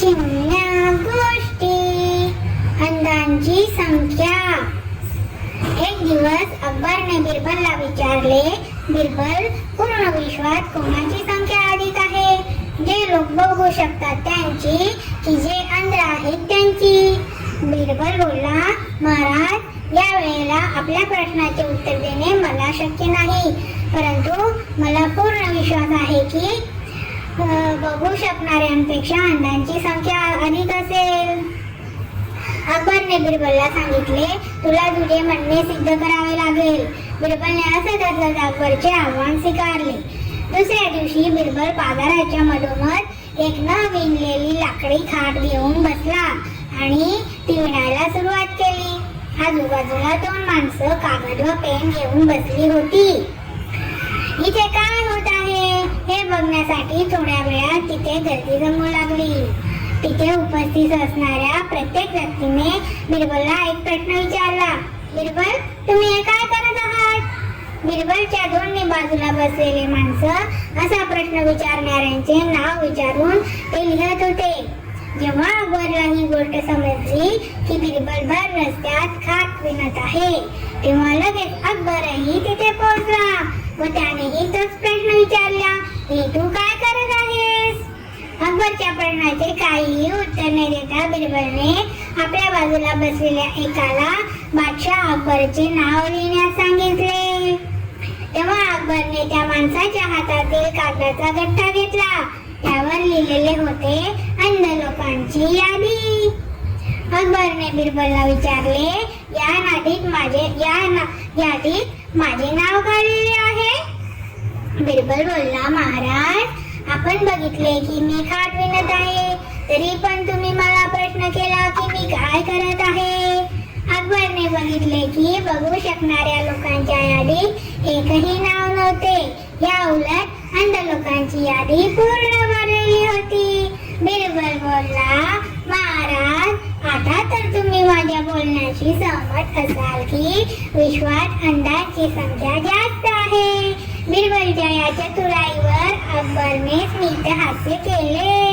चिमण्या गोष्टी. अंधांची संख्या. एक दिवस अकबरने बिरबलला विचारले बिरबल पूर्ण विश्वात कोणाची संख्या अधिक आहे? जे लोक बघू शकतात त्यांची की जे अंध आहेत त्यांची. बिरबल बोलला महाराज या वेळेला आपल्या प्रश्नाचे उत्तर देणे मला शक्य नाही. परंतु मला पूर्ण विश्वास आहे की बघू शकणाऱ्यांपेक्षा अंधांची संख्या अधिक असेल. अकबरने बिरबलला सांगितले तुला तुझे म्हणणे सिद्ध करावे लागेल. बिरबलने असे तसंच अकबरचे आव्हान स्वीकारले. दुसऱ्या दिवशी बिरबल बाजाराच्या मधोमध एक न विणलेली लाकडी खाट घेऊन बसला आणि ती विणायला सुरुवात केली. आजूबाजूला दोन माणसं कागद व पेन घेऊन बसली होती. इथे का होत आहे हे बघण्यासाठी थोड्या तिथे गर्दी जमू लागली. तिथे उपस्थित असणाऱ्या प्रत्येक व्यक्तीने बिरबलला एक प्रश्न विचारला बिरबल तुम्ही हे काय करत आहात? बिरबलच्या दोन्ही बाजूला बसलेले माणसं असा प्रश्न विचारणाऱ्यांचे नाव विचारून ते लिहत होते. जेव्हा अकबरला ही गोष्ट समजली की बिरबल भर रस्त्यात खात विणत आहे तेव्हा लगेच अकबरही तिथे पोहोचला व त्यानेही तोच प्रश्न विचार प्रश्नाचे काहीही उत्तर न देता बिरबलने आपल्या बाजूला बसलेल्या एकाला बादशाह अकबरचे नाव लिहिण्यास सांगितले. तेव्हा अकबरने त्या माणसाच्या हातातील कागदाचा गठ्ठा घेतला. त्यावर लिहिलेले होते अंध लोकांची यादी. अकबरने बिरबलला विचारले या नादीत माझे या ना, यादीत माझे नाव काढलेले आहे? बिरबल बोलला महाराज आपण बघितले की मी खाट विणत आहे तरी पण तुम्ही मला प्रश्न केला की मी काय करत आहे? अकबरने बघितले की बघू शकणाऱ्या लोकांच्या यादीत एकही नाव नव्हते. या उलट अंध लोकांची यादी पूर्ण भरलेली होती. बिरबल बोलला महाराज आता तर तुम्ही माझ्या बोलण्याशी सहमत असाल की विश्वात अंधांची संख्या जास्त आहे. बिरबलच्या या चतुराईवर अकबरने स्मित हास्य केले